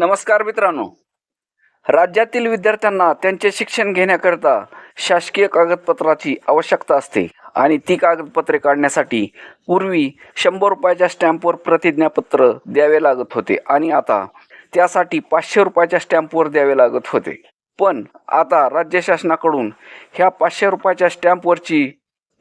नमस्कार मित्रांनो. राज्यातील विद्यार्थ्यांना त्यांचे शिक्षण घेण्याकरता शासकीय कागदपत्राची आवश्यकता असते आणि ती कागदपत्रे काढण्यासाठी पूर्वी शंभर रुपयाच्या स्टॅम्पवर प्रतिज्ञापत्र द्यावे लागत होते आणि आता त्यासाठी पाचशे रुपयाच्या स्टॅम्पवर द्यावे लागत होते. पण आता राज्य शासनाकडून ह्या पाचशे रुपयाच्या स्टॅम्पवरची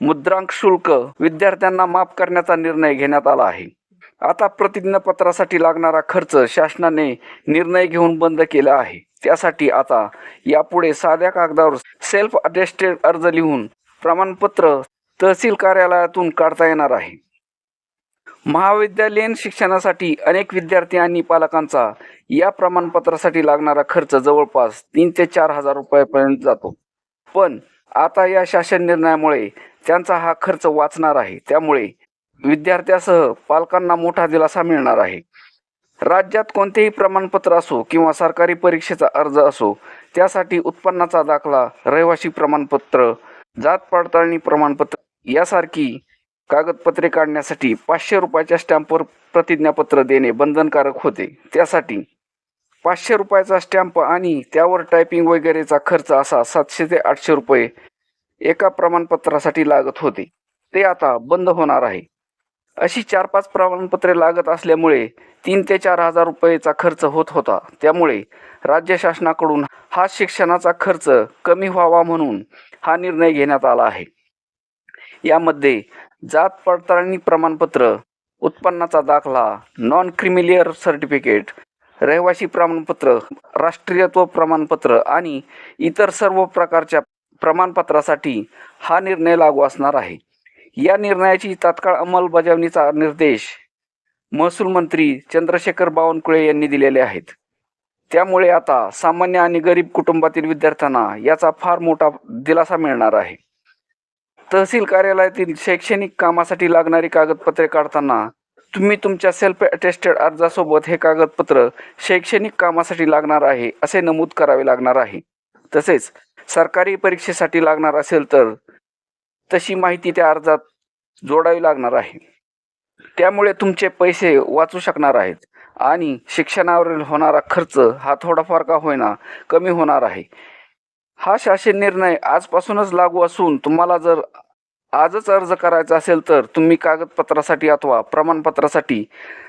मुद्रांक शुल्क विद्यार्थ्यांना माफ करण्याचा निर्णय घेण्यात आला आहे. आता प्रतिज्ञापत्रासाठी लागणारा खर्च शासनाने निर्णय घेऊन बंद केला आहे. त्यासाठी आता यापुढे साध्या कागदावर सेल्फ अटेस्टेड अर्ज लिहून प्रमाणपत्र तहसील कार्यालयातून काढता येणार आहे. महाविद्यालयीन शिक्षणासाठी अनेक विद्यार्थी आणि पालकांचा या प्रमाणपत्रासाठी लागणारा खर्च जवळपास तीन ते चार हजार रुपयापर्यंत जातो. पण आता या शासन निर्णयामुळे त्यांचा हा खर्च वाचणार आहे. त्यामुळे विद्यार्थ्यासह पालकांना मोठा दिलासा मिळणार आहे. राज्यात कोणतेही प्रमाणपत्र असो किंवा सरकारी परीक्षेचा अर्ज असो त्यासाठी उत्पन्नाचा दाखला रहिवासी प्रमाणपत्र जात पडताळणी प्रमाणपत्र यासारखी कागदपत्रे काढण्यासाठी पाचशे रुपयाच्या स्टॅम्पवर प्रतिज्ञापत्र देणे बंधनकारक होते. त्यासाठी पाचशे रुपयाचा स्टॅम्प आणि त्यावर टायपिंग वगैरेचा खर्च असा सातशे ते आठशे रुपये एका प्रमाणपत्रासाठी लागत होते. ते आता बंद होणार आहे. अशी चार पाच प्रमाणपत्रे लागत असल्यामुळे तीन ते चार हजार रुपयेचा खर्च होत होता. त्यामुळे राज्य शासनाकडून हा शिक्षणाचा खर्च कमी व्हावा म्हणून हा निर्णय घेण्यात आला आहे. यामध्ये जात पडताळणी प्रमाणपत्र उत्पन्नाचा दाखला नॉन क्रिमिलियर सर्टिफिकेट रहिवासी प्रमाणपत्र राष्ट्रीयत्व प्रमाणपत्र आणि इतर सर्व प्रकारच्या प्रमाणपत्रासाठी हा निर्णय लागू असणार आहे. या निर्णयाची तात्काळ अंमलबजावणीचा निर्देश महसूल मंत्री चंद्रशेखर बावनकुळे यांनी दिलेले आहेत. त्यामुळे आता सामान्य आणि गरीब कुटुंबातील विद्यार्थ्यांना याचा फार मोठा दिलासा मिळणार आहे. तहसील कार्यालयातील शैक्षणिक कामासाठी लागणारी कागदपत्रे काढताना तुम्ही तुमच्या सेल्फ अटेस्टेड अर्जासोबत हे कागदपत्र शैक्षणिक कामासाठी लागणार आहे असे नमूद करावे लागणार आहे. तसेच सरकारी परीक्षेसाठी लागणार असेल तर तशी माहिती त्या अर्जात जोडावी लागणार आहे. त्यामुळे तुमचे पैसे वाचू शकणार आहेत आणि शिक्षणावरील होणारा खर्च हा थोडाफार का होईना कमी होणार आहे. हा शासन निर्णय आजपासूनच लागू असून तुम्हाला जर आजच अर्ज करायचा असेल तर तुम्ही कागदपत्रासाठी अथवा प्रमाणपत्रासाठी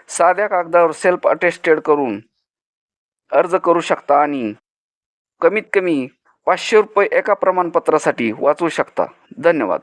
साध्या कागदावर सेल्फ अटेस्टेड करून अर्ज करू शकता आणि कमीत कमी पाचशे रुपये एका प्रमाणपत्रासाठी वाचवू शकता. धन्यवाद.